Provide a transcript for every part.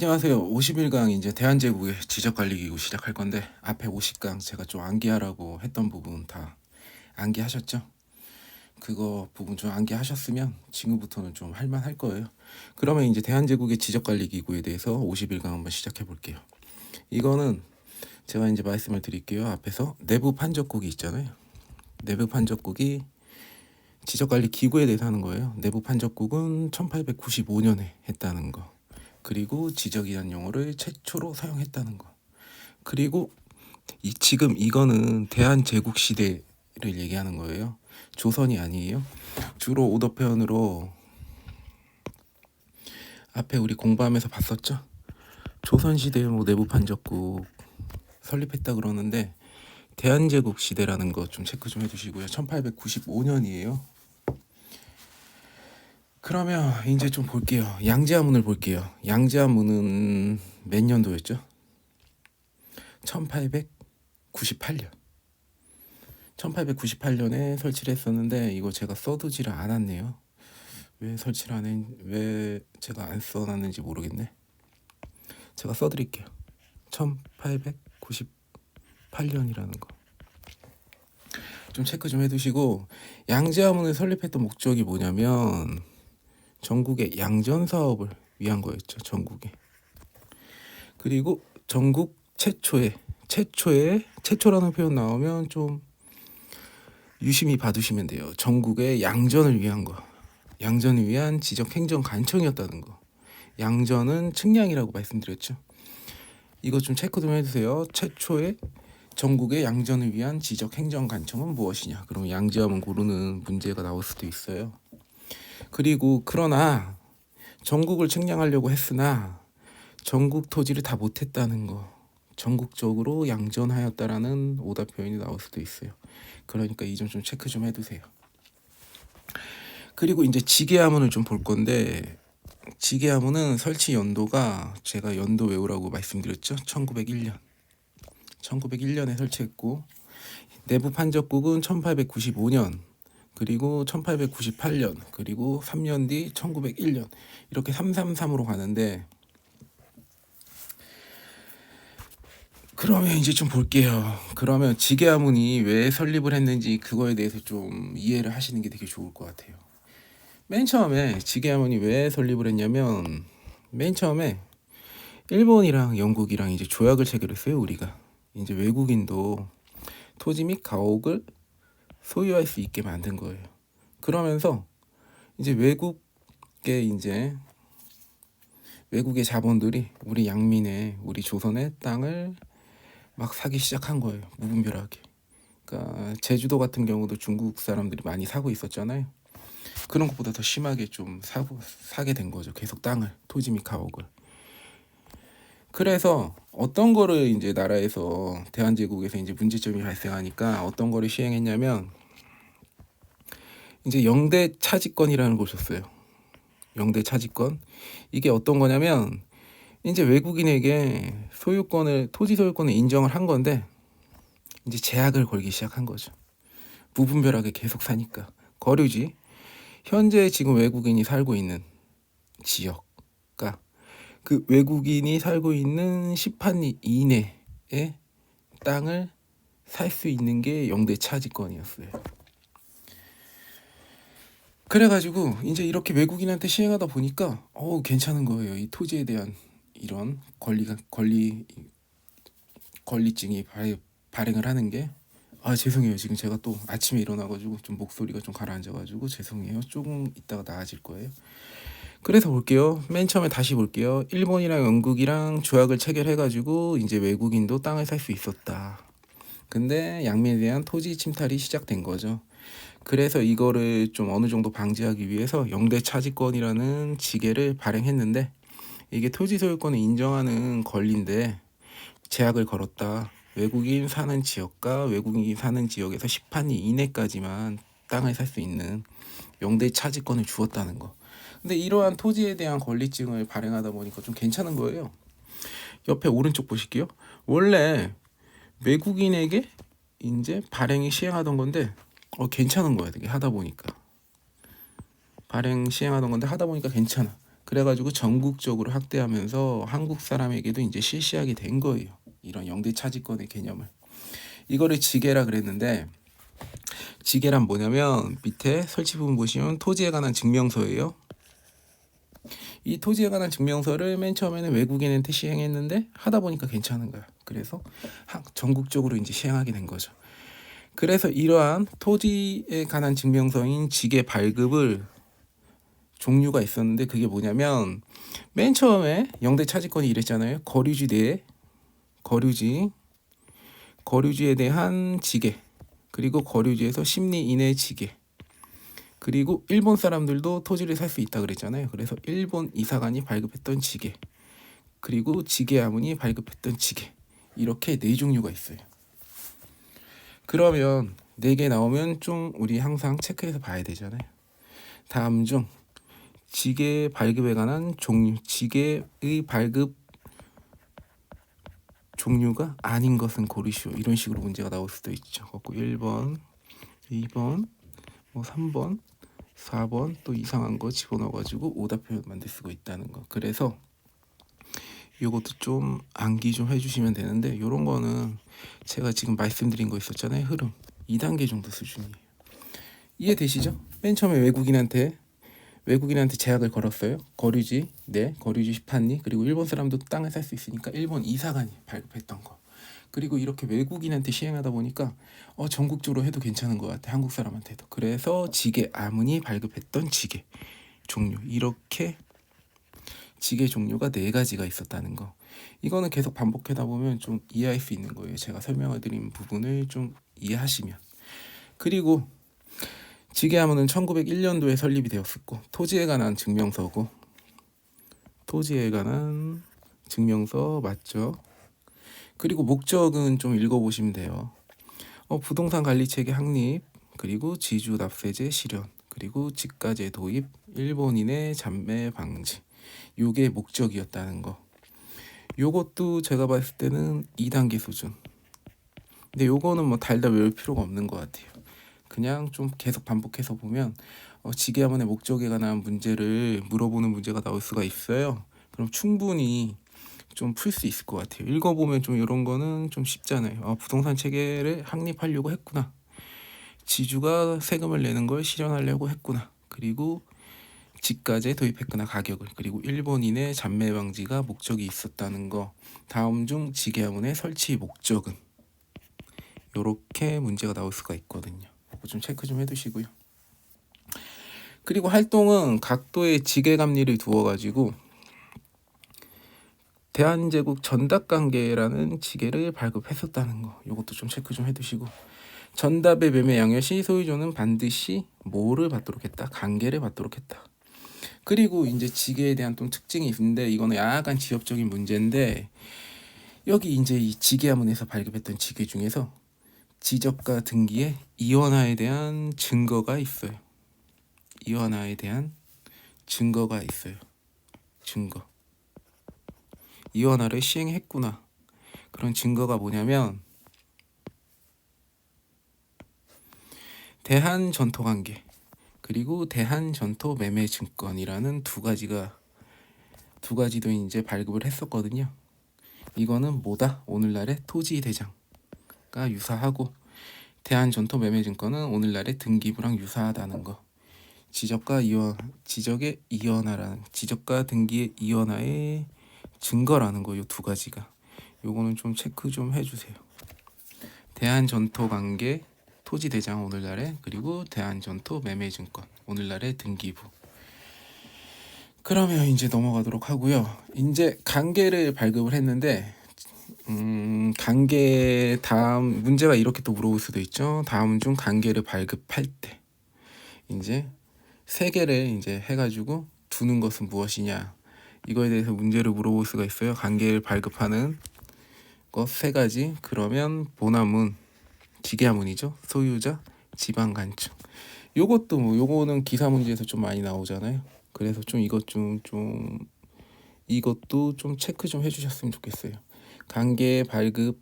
안녕하세요. 51강 이제 대한제국의 지적관리기구 시작할 건데 앞에 50강 제가 좀 암기하라고 했던 부분 다 암기하셨죠? 그거 부분 좀 암기하셨으면 지금부터는 좀 할만할 거예요. 그러면 이제 대한제국의 지적관리기구에 대해서 51강 한번 시작해 볼게요. 이거는 제가 이제 말씀을 드릴게요. 앞에서 내부 판적국이 있잖아요. 내부 판적국이 지적관리 기구에 대해서 하는 거예요. 내부 판적국은 1895년에 했다는 거. 그리고 지적이란 용어를 최초로 사용했다는 거. 그리고 이 지금 이거는 대한제국 시대 를 얘기하는 거예요. 조선이 아니에요. 주로 오더 표현으로 앞에 우리 공부하면서 봤었죠. 조선 시대 뭐 내부 판적국 설립했다 그러는데 대한제국 시대라는 거 좀 체크 좀 해주시고요. 1895년이에요. 그러면 이제 좀 볼게요. 양지하문을 볼게요. 양지하문은 몇 년도였죠? 1898년. 1898년에 설치를 했었는데 이거 제가 써두지를 않았네요. 왜 설치를 안 했, 왜 제가 안 써놨는지 모르겠네. 제가 써드릴게요. 1898년이라는 거. 좀 체크 좀 해두시고 양지하문을 설립했던 목적이 뭐냐면 전국의 양전 사업을 위한 거였죠. 전국에. 그리고 전국 최초의 최초의 최초라는 표현 나오면 좀 유심히 봐두시면 돼요. 전국의 양전을 위한 거. 양전을 위한 지적 행정 간청이었다는 거. 양전은 측량이라고 말씀드렸죠. 이거 좀 체크 좀 해주세요. 최초의 전국의 양전을 위한 지적 행정 간청은 무엇이냐? 그럼 양지하면 고르는 문제가 나올 수도 있어요. 그리고 그러나 전국을 측량하려고 했으나 전국 토지를 다 못했다는 거. 전국적으로 양전하였다라는 오답 표현이 나올 수도 있어요. 그러니까 이 점 좀 체크 좀 해두세요. 그리고 이제 지게하문을 좀 볼 건데 지게하문은 설치 연도가 제가 연도 외우라고 말씀드렸죠. 1901년. 1901년에 설치했고 내부 판적국은 1895년 그리고 1898년 그리고 3년 뒤 1901년 이렇게 333으로 가는데 그러면 이제 좀 볼게요. 그러면 지게하문이 왜 설립을 했는지 그거에 대해서 좀 이해를 하시는 게 되게 좋을 것 같아요. 맨 처음에 지게하문이 왜 설립을 했냐면 맨 처음에 일본이랑 영국이랑 이제 조약을 체결했어요 우리가 이제 외국인도 토지 및 가옥을 소유할 수 있게 만든 거예요. 그러면서 이제 외국의 이제 외국의 자본들이 우리 양민의 우리 조선의 땅을 막 사기 시작한 거예요. 무분별하게. 그러니까 제주도 같은 경우도 중국 사람들이 많이 사고 있었잖아요. 그런 것보다 더 심하게 좀 사고 사게 된 거죠. 계속 땅을 토지 및 가옥을. 그래서 어떤 거를 이제 나라에서 대한제국에서 이제 문제점이 발생하니까 어떤 거를 시행했냐면 이제 영대 차지권이라는 걸 줬어요. 영대 차지권. 이게 어떤 거냐면 이제 외국인에게 소유권을 토지 소유권을 인정을 한 건데 이제 제약을 걸기 시작한 거죠. 무분별하게 계속 사니까 거류지. 현재 지금 외국인이 살고 있는 지역과 그 외국인이 살고 있는 10판 이내의 땅을 살 수 있는 게 영대 차지권이었어요. 그래가지고 이제 이렇게 외국인한테 시행하다 보니까 어 괜찮은 거예요. 이 토지에 대한 이런 권리가 권리 권리증이 발, 발행 을 하는 게 아 죄송해요. 지금 제가 또 아침에 일어나가지고 좀 목소리가 좀 가라앉아가지고 죄송해요. 조금 이따가 나아질 거예요. 그래서 볼게요. 맨 처음에 다시 볼게요. 일본이랑 영국이랑 조약을 체결해가지고 이제 외국인도 땅을 살 수 있었다. 근데 양민에 대한 토지 침탈이 시작된 거죠. 그래서 이거를 좀 어느 정도 방지하기 위해서 영대 차지권이라는 지계를 발행했는데 이게 토지 소유권을 인정하는 권리인데 제약을 걸었다. 외국인 사는 지역과 외국인이 사는 지역에서 10판이 이내까지만 땅을 살 수 있는 영대 차지권을 주었다는 거. 근데 이러한 토지에 대한 권리증을 발행하다 보니까 좀 괜찮은 거예요. 옆에 오른쪽 보실게요. 원래 외국인에게 이제 발행이 시행하던 건데 어 괜찮은 거야 되게 하다 보니까 발행 시행하던 건데 하다 보니까 괜찮아. 그래가지고 전국적으로 확대하면서 한국 사람에게도 이제 실시하게 된 거예요. 이런 영대 차지권의 개념을. 이거를 지계라 그랬는데 지계란 뭐냐면 밑에 설치 부분 보시면 토지에 관한 증명서예요. 이 토지에 관한 증명서를 맨 처음에는 외국인한테 시행했는데 하다 보니까 괜찮은 거야. 그래서 한- 전국적으로 이제 시행하게 된 거죠. 그래서 이러한 토지에 관한 증명서인 지계 발급을 종류가 있었는데 그게 뭐냐면 맨 처음에 영대 차지권이 이랬잖아요. 거류지 내에 거류지 거류지에 대한 지계 그리고 거류지에서 10리 이내 지계 그리고 일본 사람들도 토지를 살 수 있다 그랬잖아요. 그래서 일본 이사관이 발급했던 지계 그리고 지계 아문이 발급했던 지계 이렇게 네 종류가 있어요. 그러면 네 개 나오면 좀 우리 항상 체크해서 봐야 되잖아요. 다음 중 지계 발급에 관한 종류, 지계의 발급 종류가 아닌 것은 고르시오. 이런 식으로 문제가 나올 수도 있죠. 그고 1번, 2번, 뭐 3번, 4번 또 이상한 거 집어넣어가지고 오답표 만들 수가 있다는 거. 그래서 요것도 좀 암기 좀 해주시면 되는데 요런 거는 제가 지금 말씀드린 거 있었잖아요. 흐름 2단계 정도 수준이에요. 이해되시죠? 맨 처음에 외국인한테 외국인한테 제약을 걸었어요. 거류지, 네, 거류지 18리 그리고 일본 사람도 땅을 살 수 있으니까 일본 이사관이 발급했던 거. 그리고 이렇게 외국인한테 시행하다 보니까 어, 전국적으로 해도 괜찮은 것 같아 한국 사람한테도. 그래서 지게 아문이 발급했던 지게 종류 이렇게 지게 종류가 네 가지가 있었다는 거. 이거는 계속 반복하다 보면 좀 이해할 수 있는 거예요. 제가 설명해 드린 부분을 좀 이해하시면. 그리고 지게하문은 1901년도에 설립이 되었었고 토지에 관한 증명서고 토지에 관한 증명서 맞죠? 그리고 목적은 좀 읽어보시면 돼요. 어, 부동산 관리 체계 확립 그리고 지주 납세제 실현 그리고 집가제 도입 일본인의 잠매 방지 요게 목적이었다는 거. 요것도 제가 봤을 때는 2단계 수준. 근데 요거는 뭐 달달 외울 필요가 없는 것 같아요. 그냥 좀 계속 반복해서 보면 어, 지게하문의 목적에 관한 문제를 물어보는 문제가 나올 수가 있어요. 그럼 충분히 좀 풀 수 있을 것 같아요. 읽어보면 좀 이런 거는 좀 쉽잖아요. 어, 부동산 체계를 확립하려고 했구나. 지주가 세금을 내는 걸 실현하려고 했구나. 그리고 집가제 도입했구나 가격을 그리고 일본인의 잔매 방지가 목적이 있었다는 거 다음 중 지게하문의 설치 목적은 요렇게 문제가 나올 수가 있거든요. 좀 체크 좀 해두시고요. 그리고 활동은 각도의 지게감리를 두어가지고 대한제국 전답관계라는 지게를 발급했었다는 거. 요것도 좀 체크 좀 해두시고 전답의 매매 양여 시 소유주는 반드시 뭐를 받도록 했다? 관계를 받도록 했다. 그리고 이제 지게에 대한 또 특징이 있는데 이거는 약간 지엽적인 문제인데 여기 이제 이 지게하문에서 발급했던 지게 중에서 지적과 등기에 이원화에 대한 증거가 있어요. 이원화에 대한 증거가 있어요. 증거. 이원화를 시행했구나. 그런 증거가 뭐냐면 대한 전토 관계 그리고 대한 전토 매매 증권이라는 두 가지가 두 가지도 이제 발급을 했었거든요. 이거는 뭐다? 오늘날의 토지 대장 가 유사하고 대한 전토 매매 증권은 오늘날의 등기부랑 유사하다는 거. 지적과 이원 지적의 이원화라는 지적과 등기의 이원화의 증거라는 거 요 두 가지가 요거는 좀 체크 좀 해주세요. 대한 전토 관계 토지 대장 오늘날의 그리고 대한 전토 매매 증권 오늘날의 등기부. 그러면 이제 넘어가도록 하고요. 이제 관계를 발급을 했는데 음, 관계 다음 문제가 이렇게 또 물어볼 수도 있죠. 다음 중 관계를 발급할 때 이제 세 개를 이제 해가지고 두는 것은 무엇이냐 이거에 대해서 문제를 물어볼 수가 있어요. 관계를 발급하는 것 세 가지. 그러면 보나문, 지게하문이죠. 소유자, 지방간증. 요것도 뭐 요거는 기사 문제에서 좀 많이 나오잖아요. 그래서 좀 이것 좀좀 이것도 좀 체크 좀 해주셨으면 좋겠어요. 관계 발급으로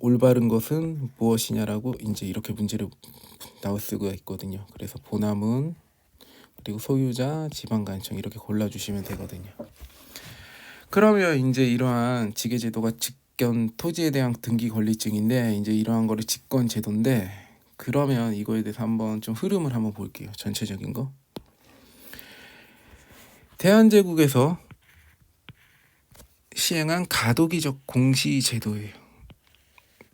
올바른 것은 무엇이냐라고 이제 이렇게 문제를 나올 수가 있거든요. 그래서 본함은 그리고 소유자, 지방간청 이렇게 골라주시면 되거든요. 그러면 이제 이러한 지계제도가 직권 토지에 대한 등기 권리증인데 이제 이러한 거를 직권 제도인데 그러면 이거에 대해서 한번 좀 흐름을 한번 볼게요. 전체적인 거. 대한제국에서 시행한 가도기적 공시 제도예요.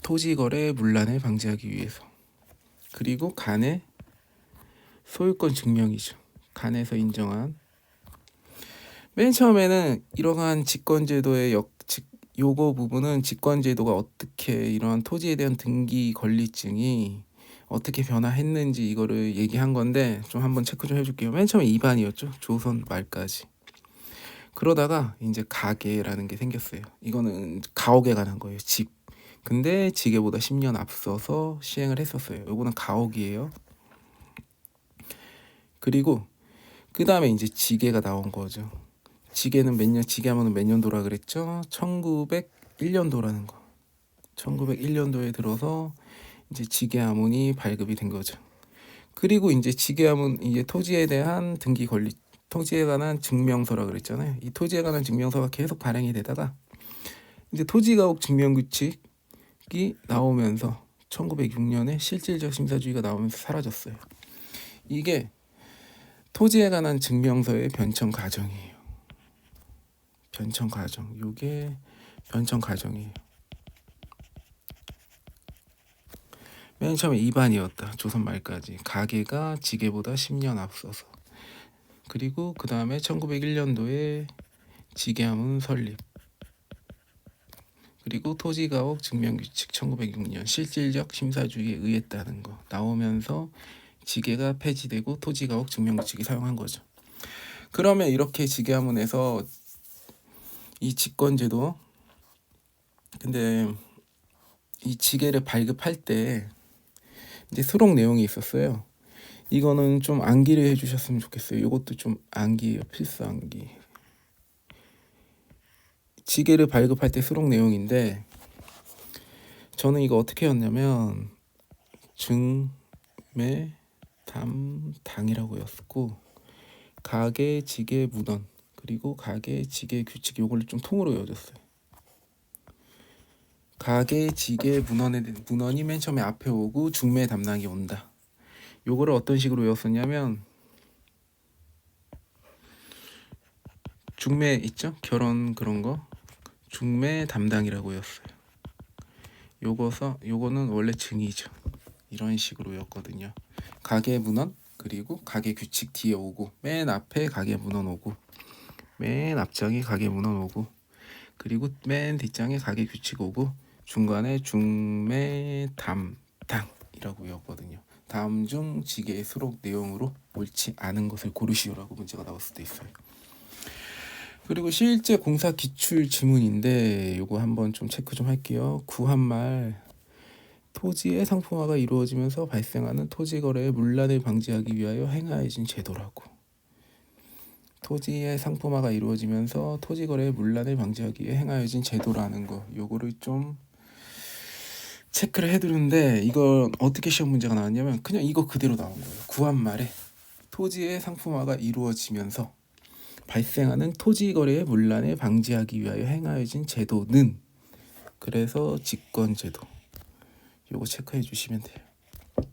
토지 거래 문란을 방지하기 위해서. 그리고 간의 소유권 증명이죠. 간에서 인정한 맨 처음에는 이러한 직권제도의 역 직, 요거 부분은 직권제도가 어떻게 이러한 토지에 대한 등기 권리증이 어떻게 변화했는지 이거를 얘기한 건데 좀 한번 체크 좀 해줄게요. 맨 처음에 2반이었죠. 조선 말까지. 그러다가 이제 가계라는 게 생겼어요. 이거는 가옥에 관한 거예요. 집. 근데 지게보다 10년 앞서서 시행을 했었어요. 요거는 가옥이에요. 그리고 그 다음에 이제 지게가 나온 거죠. 지게는 몇 년, 지게 하면 몇 년도라 그랬죠? 1901년도라는 거. 1901년도에 들어서 이제 지게 하문이 발급이 된 거죠. 그리고 이제 지게 하문 이제 토지에 대한 등기 권리 토지에 관한 증명서라 그랬잖아요. 이 토지에 관한 증명서가 계속 발행이 되다가 이제 토지가옥 증명규칙이 나오면서 1906년에 실질적 심사주의가 나오면서 사라졌어요. 이게 토지에 관한 증명서의 변청 과정이에요. 변청 과정. 요게 변청 과정이에요. 맨 처음에 2반이었다. 조선 말까지. 가계가 지게보다 10년 앞서서. 그리고 그 다음에 1901년도에 지게함은 설립. 그리고 토지가옥 증명규칙 1906년 실질적 심사주의에 의했다는 거 나오면서 지게가 폐지되고 토지가옥 증명규칙이 사용한 거죠. 그러면 이렇게 지게함문에서 이 직권제도 근데 이 지게를 발급할 때 이제 수록 내용이 있었어요. 이거는 좀 암기를 해주셨으면 좋겠어요. 이것도 좀 암기예요. 필수 암기. 지게를 발급할 때 수록 내용인데 저는 이거 어떻게 했냐면 증매 담 당이라고였고 가계 지게 문헌 그리고 가계 지게 규칙 요걸 좀 통으로 외워줬어요. 가계 지게 문헌에 문헌이 맨 처음에 앞에 오고 중매 담당이 온다. 요거를 어떤 식으로 외웠었냐면 중매 있죠? 결혼 그런 거 중매 담당이라고 외웠어요. 요거서 요거는 원래 증이죠. 이런 식으로 외웠거든요. 가계 문헌 그리고 가계 규칙 뒤에 오고 맨 앞에 가계 문헌 오고 맨 앞장에 가계 문헌 오고 그리고 맨 뒷장에 가계 규칙 오고 중간에 중매 담당이라고 외웠거든요. 다음 중 지게의 수록 내용으로 옳지 않은 것을 고르시오라고 문제가 나올 수도 있어요. 그리고 실제 공사 기출 지문인데 요거 한번 좀 체크 좀 할게요. 구한말 토지의 상품화가 이루어지면서 발생하는 토지 거래의 문란을 방지하기 위하여 행하여진 제도라고. 토지의 상품화가 이루어지면서 토지 거래의 문란을 방지하기 위해 행하여진 제도라는 거. 요거를 좀 체크를 해두는데 이걸 어떻게 시험 문제가 나왔냐면 그냥 이거 그대로 나온 거예요. 구한 말에 토지의 상품화가 이루어지면서 발생하는 토지 거래의 문란을 방지하기 위하여 행하여진 제도는 그래서 직권 제도. 요거 체크해 주시면 돼요.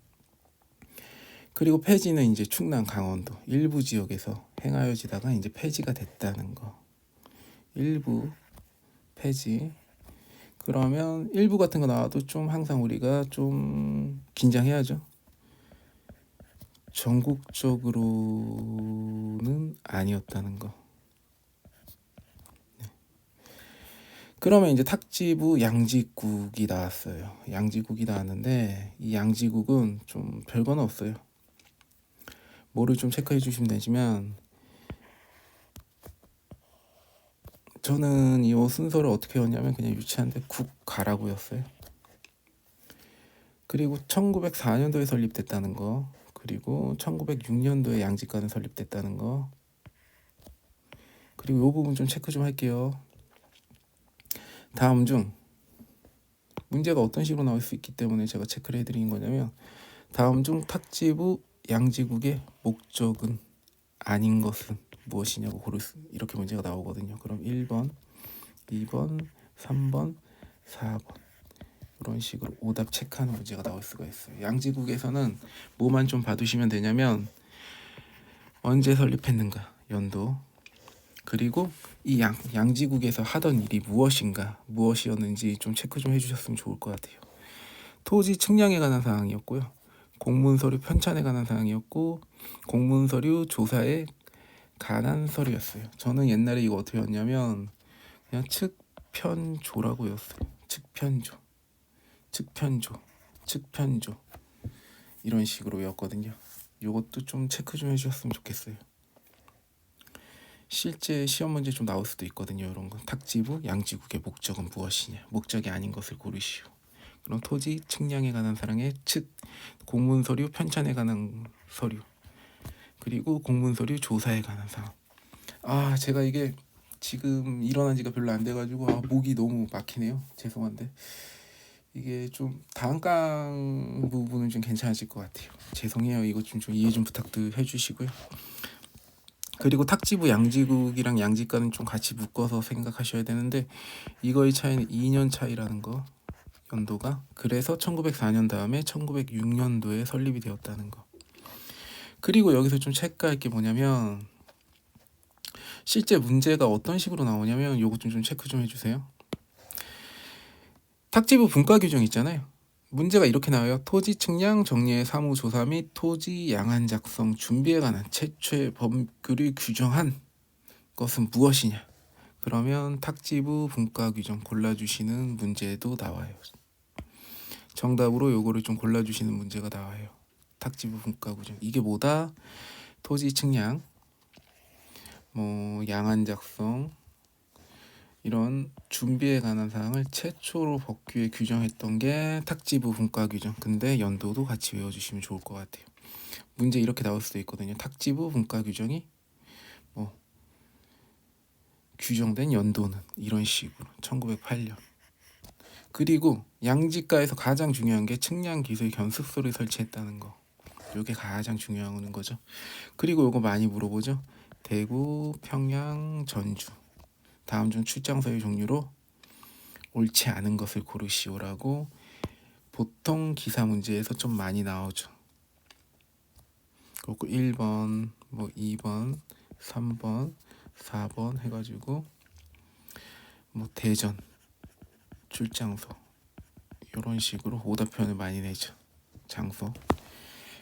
그리고 폐지는 이제 충남 강원도 일부 지역에서 행하여지다가 이제 폐지가 됐다는 거. 일부 폐지. 그러면 일부 같은 거 나와도 좀 항상 우리가 좀 긴장해야죠. 전국적으로는 아니었다는 거. 네. 그러면 이제 탁지부 양지국이 나왔어요. 양지국이 나왔는데 이 양지국은 좀 별거는 없어요. 뭐를 좀 체크해 주시면 되지만 저는 이 순서를 어떻게 외웠냐면 그냥 유치한데 국가라고 였어요. 그리고 1904년도에 설립됐다는 거, 그리고 1906년도에 양지과는 설립됐다는 거, 그리고 이 부분 좀 체크 좀 할게요. 다음 중 문제가 어떤 식으로 나올 수 있기 때문에 제가 체크를 해드린 거냐면 다음 중 탁지부 양지국의 목적은 아닌 것은 무엇이냐고 고를 수 이렇게 문제가 나오거든요. 그럼 1번, 2번, 3번, 4번 이런 식으로 오답 체크하는 문제가 나올 수가 있어요. 양지국에서는 뭐만 좀 봐두시면 되냐면 언제 설립했는가 연도 그리고 이 양, 양지국에서 하던 일이 무엇인가 무엇이었는지 좀 체크 좀 해주셨으면 좋을 것 같아요. 토지 측량에 관한 사항이었고요. 공문 서류 편찬에 관한 사항이었고 공문 서류 조사에 서류였어요. 저는 옛날에 이거 어떻게 했냐면 그냥 측편조라고 외웠어요. 측편조, 측편조, 측편조 이런 식으로 외웠거든요. 이것도 좀 체크 좀 해주셨으면 좋겠어요. 실제 시험 문제 좀 나올 수도 있거든요. 이런 건 탁지부 양지국의 목적은 무엇이냐? 목적이 아닌 것을 고르시오. 그럼 토지 측량에 관한 사항의 측 공문 서류 편찬에 관한 서류 그리고 공문 서류 조사에 관한 사항. 아 제가 이게 지금 일어난 지가 별로 안 돼가지고 아, 목이 너무 막히네요. 죄송한데 이게 좀 다음 강 부분은 좀 괜찮아질 것 같아요. 죄송해요. 이거 좀, 좀 이해 좀 부탁도 해주시고요. 그리고 탁지부 양지국이랑 양지과는 좀 같이 묶어서 생각하셔야 되는데 이거의 차이는 2년 차이라는 거 연도가 그래서 1904년 다음에 1906년도에 설립이 되었다는 거. 그리고 여기서 좀 체크할 게 뭐냐면 실제 문제가 어떤 식으로 나오냐면 요거 좀, 좀 체크 좀 해주세요. 탁지부 분과 규정 있잖아요. 문제가 이렇게 나와요. 토지 측량 정리의 사무 조사 및 토지 양안 작성 준비에 관한 최초의 법규를 규정한 것은 무엇이냐? 그러면 탁지부 분과 규정 골라주시는 문제도 나와요. 정답으로 요거를 좀 골라주시는 문제가 나와요. 탁지부 분과 규정 이게 뭐다? 토지 측량, 뭐 양안 작성 이런 준비에 관한 사항을 최초로 법규에 규정했던 게 탁지부 분과 규정. 근데 연도도 같이 외워주시면 좋을 것 같아요. 문제 이렇게 나올 수도 있거든요. 탁지부 분과 규정이 뭐 규정된 연도는 이런 식으로 1908년. 그리고 양지가에서 가장 중요한 게 측량 기술 견습소를 설치했다는 거. 이게 가장 중요한 거죠. 그리고 이거 많이 물어보죠. 대구, 평양, 전주. 다음 중 출장서의 종류로 옳지 않은 것을 고르시오라고 보통 기사 문제에서 좀 많이 나오죠. 그리고 1번, 뭐 2번, 3번, 4번 해가지고 뭐 대전, 출장소 이런 식으로 오답 표현을 많이 내죠. 장소.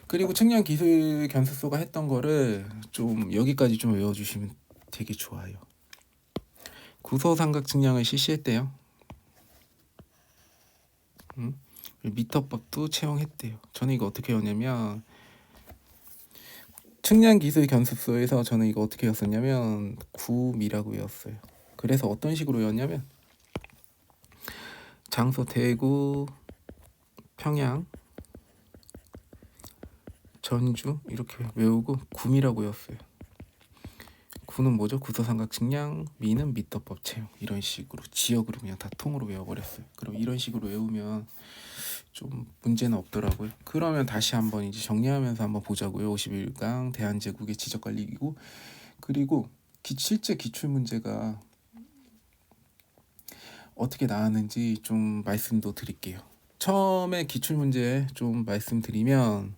그리고 측량 기술 견습소가 했던 거를 좀 여기까지 좀 외워주시면 되게 좋아요. 구소 삼각 측량을 실시했대요. 음? 미터법도 채용했대요. 저는 이거 어떻게 했냐면 측량 기술 견습소에서 저는 이거 어떻게 외웠었냐면 구미라고 외웠어요. 그래서 어떤 식으로 외웠냐면 장소 대구, 평양, 전주 이렇게 외우고 구미라고 외웠어요. 구는 뭐죠? 구서삼각 측량, 미는 미터법 채용 이런 식으로 지역으로 그냥 다 통으로 외워버렸어요. 그럼 이런 식으로 외우면 좀 문제는 없더라고요. 그러면 다시 한번 이제 정리하면서 한번 보자고요. 51강 대한제국의 지적관리기구 그리고 기, 실제 기출 문제가 어떻게 나왔는지 좀 말씀도 드릴게요. 처음에 기출 문제 좀 말씀드리면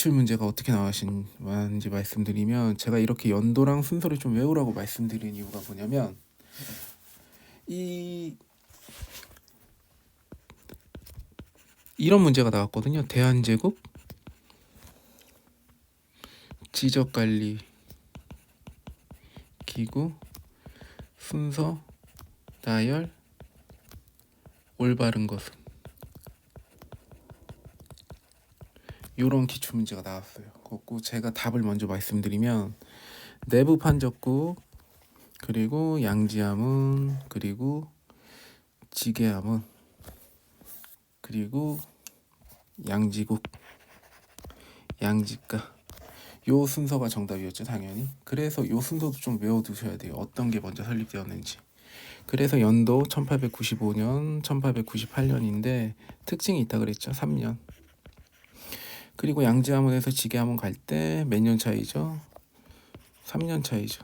기출 문제가 어떻게 나왔는지 말씀드리면 제가 이렇게 연도랑 순서를 좀 외우라고 말씀드린 이유가 뭐냐면 이 이런 문제가 나왔거든요. 대한제국 지적관리 기구 순서 나열 올바른 것은 요런 기출 문제가 나왔어요. 그고 제가 답을 먼저 말씀드리면 내부 판적국 그리고 양지암은 그리고 지게암은 그리고 양지국 양지가. 요 순서가 정답이었죠 당연히. 그래서 요 순서도 좀 외워두셔야 돼요. 어떤 게 먼저 설립되었는지. 그래서 연도 1895년 1898년인데 특징이 있다 그랬죠 3년 그리고 양지암원에서 지게암원 갈때 몇 년 차이죠? 3년 차이죠.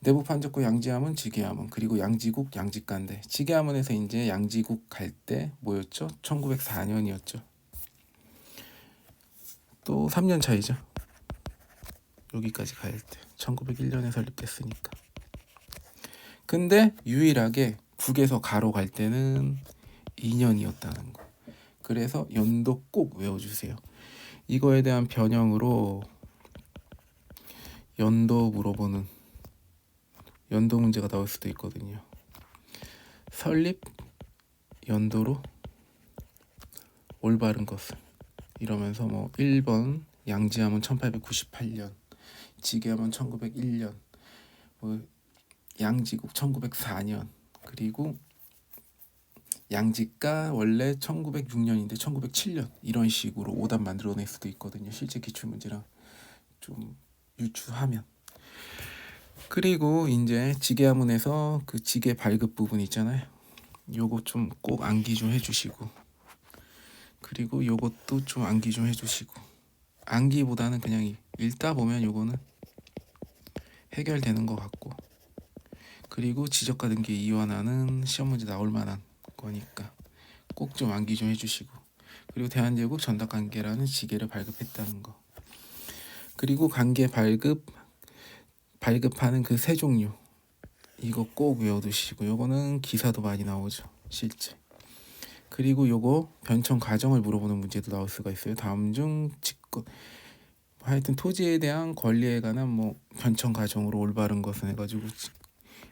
내부 판적구 양지암은 지게암원 그리고 양지국 양지가인데 지게암원에서 이제 양지국 갈 때 뭐였죠? 1904년이었죠. 또 3년 차이죠. 여기까지 가야 때 1901년에 설립됐으니까. 근데 유일하게 국에서 가로 갈 때는 2년이었다는 거 그래서 연도 꼭 외워주세요. 이거에 대한 변형으로 연도 물어보는 연도 문제가 나올 수도 있거든요. 설립 연도로 올바른 것을. 이러면서 뭐 1번 양지함은 1898년 지게함은 1901년 뭐 양지국 1904년 그리고 양지가 원래 1906년인데 1907년 이런 식으로 오답 만들어낼 수도 있거든요. 실제 기출 문제랑 좀 유추하면. 그리고 이제 지게함문에서 그 지게 발급 부분 있잖아요. 요거 좀 꼭 암기 좀 해주시고. 그리고 요것도 좀 암기 좀 해주시고. 암기보다는 그냥 이- 읽다 보면 요거는 해결되는 것 같고. 그리고 지적과 등기 이완하는 시험 문제 나올 만한 거니까 꼭 좀 암기 좀 해주시고. 그리고 대한제국 전dak관계라는 지게를 발급했다는 거. 그리고 관계 발급 발급하는 그 세 종류. 이거 꼭 외워두시고 요거는 기사도 많이 나오죠 실제. 그리고 요거 변청 과정을 물어보는 문제도 나올 수가 있어요. 다음 중 직권. 하여튼 토지에 대한 권리에 관한 뭐 변청 과정으로 올바른 것은 해가지고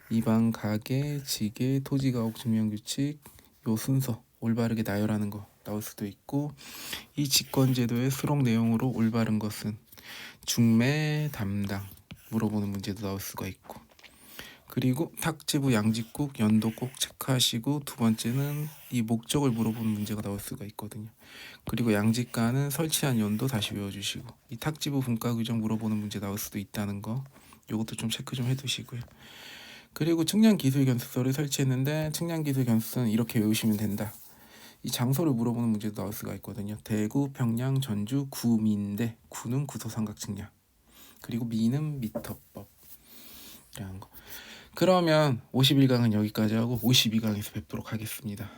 이방 가계 지계 토지 가옥 증명 규칙 요 순서 올바르게 나열하는 거 나올 수도 있고 이 직권제도의 수록 내용으로 올바른 것은 중매 담당 물어보는 문제도 나올 수가 있고 그리고 탁지부 양직국 연도 꼭 체크하시고 두 번째는 이 목적을 물어보는 문제가 나올 수가 있거든요. 그리고 양직가는 설치한 연도 다시 외워주시고 이 탁지부 분과 규정 물어보는 문제 나올 수도 있다는 거 요것도 좀 체크 좀 해두시고요. 그리고 측량 기술 견수소를 설치했는데 측량 기술 견수소는 이렇게 외우시면 된다. 이 장소를 물어보는 문제도 나올 수가 있거든요. 대구, 평양, 전주, 구미인데 구는 구소삼각 측량 그리고 미는 미터법 이라는 거. 그러면 51강은 여기까지 하고 52강에서 뵙도록 하겠습니다.